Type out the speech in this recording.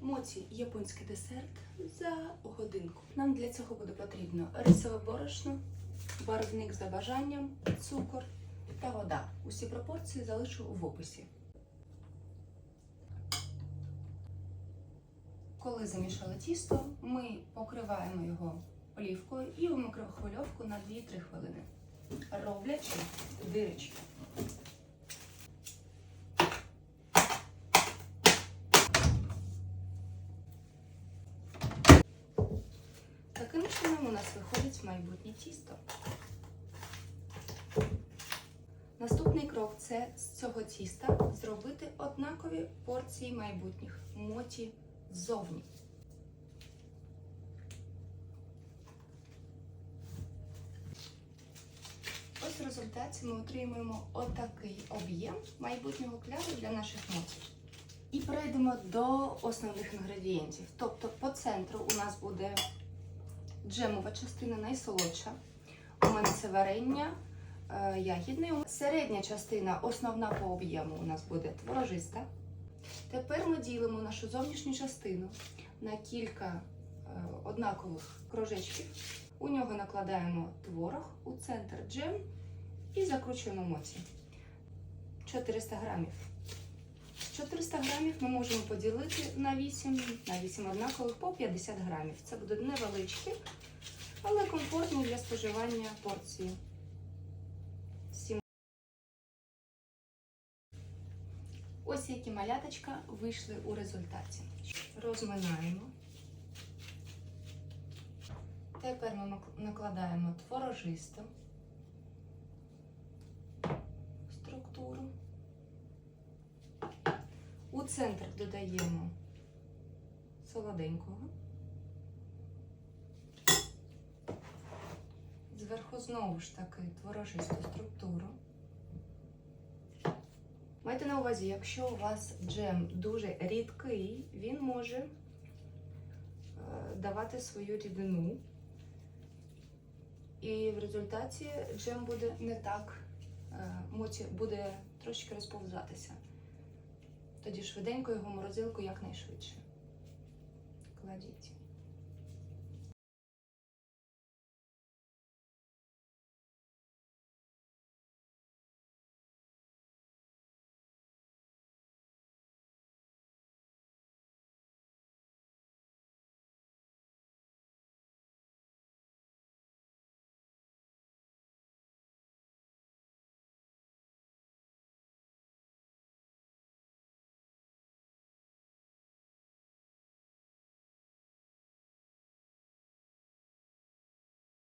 Моці японський десерт за годинку. Нам для цього буде потрібно рисове борошно, барвник за бажанням, цукор та вода. Усі пропорції залишу в описі. Коли замішали тісто, ми покриваємо його олівкою і в мікрохвильовку на 2-3 хвилини, роблячи дирочки. У нас виходить майбутнє тісто. Наступний крок це з цього тіста зробити однакові порції майбутніх моті ззовні. Ось в результаті ми отримуємо отакий об'єм майбутнього кляду для наших мотів. І перейдемо до основних інгредієнтів. Тобто по центру у нас буде джемова частина найсолодша. У мене це варення е, ягідне. Середня частина, основна по об'єму, у нас буде творожиста. Тепер ми ділимо нашу зовнішню частину на кілька е, однакових кружечків. У нього накладаємо творог, у центр джем і закручуємо моці. 400 грамів. 400 грамів ми можемо поділити на 8, на 8 однакових по 50 грамів. Це будуть невеличкі, але комфортні для споживання порції. Ось які маляточка вийшли у результаті. Розминаємо. Тепер ми накладаємо творожисту структуру. У центр додаємо солоденького. Зверху знову ж таки творожисту структуру. Майте на увазі, якщо у вас джем дуже рідкий, він може е, давати свою рідину. І в результаті джем буде не так, е, буде трошки розповзатися. Тоді швиденько його морозилку якнайшвидше. Кладіть.